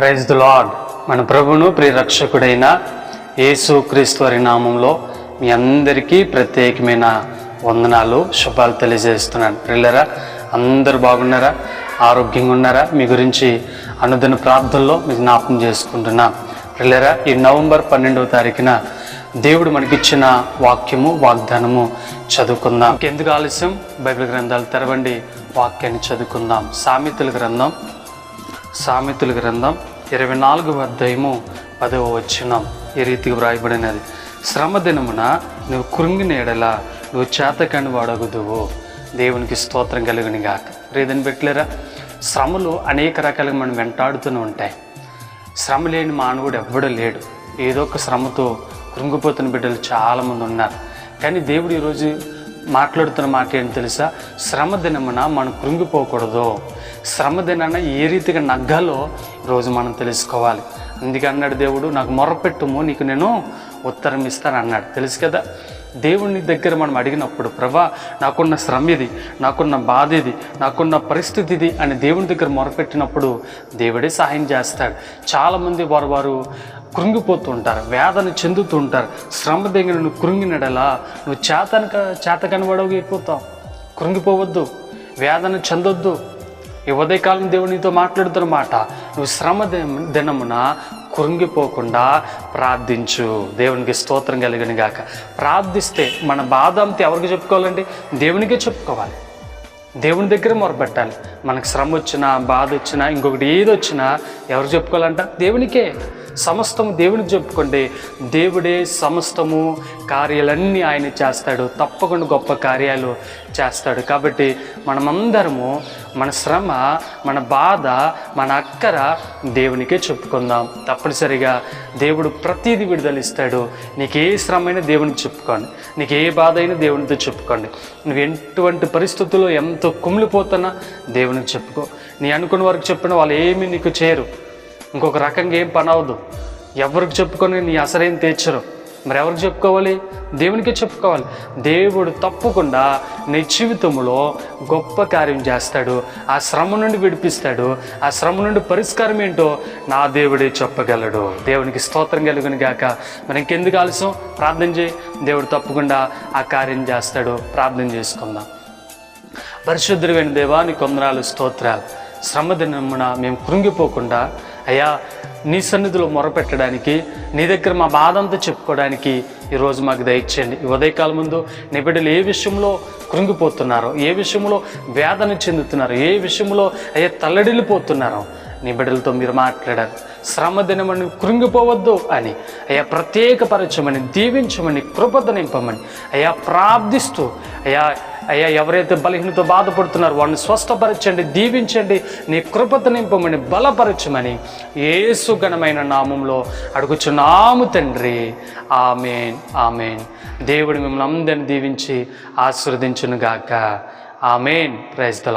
Praise the lord మన ప్రభును ప్రియరక్షకుడైన యేసు క్రీస్తు నామంలో మీ అందరికీ ప్రత్యేకమైన వందనాలు శుభాలు తెలియజేస్తున్నాను. ప్రిల్లరా అందరూ బాగున్నారా? ఆరోగ్యంగా ఉన్నారా? మీ గురించి అనుదిన ప్రార్థనలో మీకు జ్ఞాపకం చేసుకుంటున్నా. ప్రిల్లరా ఈ నవంబర్ పన్నెండవ తారీఖున దేవుడు మనకిచ్చిన వాక్యము వాగ్దానము చదువుకుందాం. ఎందుకు ఆలస్యం? బైబిల్ గ్రంథాలు తెరవండి వాక్యాన్ని చదువుకుందాం. సామెతల గ్రంథం సామెతల గ్రంథం ఇరవై నాలుగు అధ్యాయము పదవ వచ్చినం ఈ రీతికి వ్రాయబడినది. శ్రమ దినమున నువ్వు కృంగిన ఎడల నువ్వు చేతకాన్ని వాడగుదువు. దేవునికి స్తోత్రం కలుగుని గాక. రేదని పెట్టలేరా శ్రమలు అనేక రకాలుగా మనం వెంటాడుతూనే ఉంటాయి. శ్రమ లేని మానవుడు ఎవ్వడూ లేడు. ఏదో ఒక శ్రమతో కృంగిపోతున్న బిడ్డలు చాలామంది ఉన్నారు. కానీ దేవుడు ఈరోజు మాట్లాడుతున్న మాట ఏంటి తెలుసా? శ్రమ దినమున మనం కృంగిపోకూడదు. శ్రమ దినాన ఏ రీతిగా నగ్గాలో ఈరోజు మనం తెలుసుకోవాలి. అందుకే అన్నాడు దేవుడు నాకు మొరపెట్టుము నీకు నేను ఉత్తరం ఇస్తాను అన్నాడు. తెలుసు కదా? దేవుని దగ్గర మనం అడిగినప్పుడు ప్రభా నాకున్న శ్రమ ఇది నాకున్న బాధ ఇది నాకున్న పరిస్థితి ఇది అని దేవుని దగ్గర మొరపెట్టినప్పుడు దేవుడే సహాయం చేస్తాడు. చాలామంది వారు వారు కృంగిపోతుంటారు వేదన చెందుతుంటారు. శ్రమ దగ్గర నువ్వు కృంగినడలా నువ్వు చేతనక చేత కనబడవు అయిపోతావు కృంగిపోవద్దు వేదన చెందొద్దు. ఈ ఉదయకాలం దేవుడు నీతో నువ్వు శ్రమ దినమున కృంగిపోకుండా ప్రార్థించు. దేవునికి స్తోత్రం కలిగిన గాక. ప్రార్థిస్తే మన బాధ అంతా ఎవరికి చెప్పుకోవాలండి? దేవునికే చెప్పుకోవాలి. దేవుని దగ్గర మొరపెట్టాలి. మనకు శ్రమ వచ్చినా బాధ వచ్చినా ఇంకొకటి ఏది వచ్చినా ఎవరు చెప్పుకోవాలంట? దేవునికే. సమస్తము దేవునికి చెప్పుకోండి దేవుడే సమస్తము కార్యాలన్నీ ఆయన చేస్తాడు. తప్పకుండా గొప్ప కార్యాలు చేస్తాడు. కాబట్టి మనమందరము మన శ్రమ మన బాధ మన అక్కర దేవునికే చెప్పుకుందాం. తప్పనిసరిగా దేవుడు ప్రతిదీ విడుదలిస్తాడు. నీకు ఏ శ్రమ అయినా దేవునికి చెప్పుకోండి. నీకు ఏ బాధ అయినా దేవునితో చెప్పుకోండి. నువ్వు ఎటువంటి పరిస్థితుల్లో ఎంతో కుమిలిపోతున్నా దేవునికి చెప్పుకో. నీ అనుకున్న వరకు చెప్పిన వాళ్ళు ఏమీ నీకు చేయరు ఇంకొక రకంగా ఏం పని అవ్వదు. ఎవరికి చెప్పుకొని నీ అసరేం తీర్చరు. మరి ఎవరికి చెప్పుకోవాలి? దేవునికి చెప్పుకోవాలి. దేవుడు తప్పకుండా నీ జీవితంలో గొప్ప కార్యం చేస్తాడు. ఆ శ్రమ నుండి విడిపిస్తాడు. ఆ శ్రమ నుండి పరిష్కారం ఏంటో నా దేవుడే చెప్పగలడు. దేవునికి స్తోత్రం కలుగుని గాక. మరి ఇంకెందుకు ఆలస్యం? ప్రార్థన చేయి. దేవుడు తప్పకుండా ఆ కార్యం చేస్తాడు. ప్రార్థన చేసుకుందాం. పరిశుద్ధుడైన దేవా నీ కొందరాలు స్తోత్రాలు. శ్రమ దినమున మేము కృంగిపోకుండా అయ్యా నీ సన్నిధిలో మొరపెట్టడానికి నీ దగ్గర మా బాధ అంతా చెప్పుకోవడానికి ఈరోజు మాకు దయచేయండి. ఈ ఉదయకాలం ముందు నీ బిడ్డలు ఏ విషయంలో కృంగిపోతున్నారో ఏ విషయంలో వేదన చెందుతున్నారో ఏ విషయంలో అయ్యా తల్లడిల్లిపోతున్నారో నీ బిడ్డలతో మీరు మాట్లాడారు. శ్రమ దినమని కృంగిపోవద్దు అని. అయ్యా ప్రత్యేకపరచమని దీవించమని కృపద నింపమని అయ్యా ప్రార్థిస్తూ అయ్యా అయ్యా ఎవరైతే బలహీనతో బాధపడుతున్నారో వాడిని స్వస్థపరచండి దీవించండి నీ కృపత నింపమని బలపరచమని ఏసుగణమైన నామంలో అడుగుచున్నాము తండ్రి. Amen amen. దేవుడు మిమ్మల్ని అందరిని దీవించి ఆశీర్వదించునుగాక. ఆమెన్. Praise the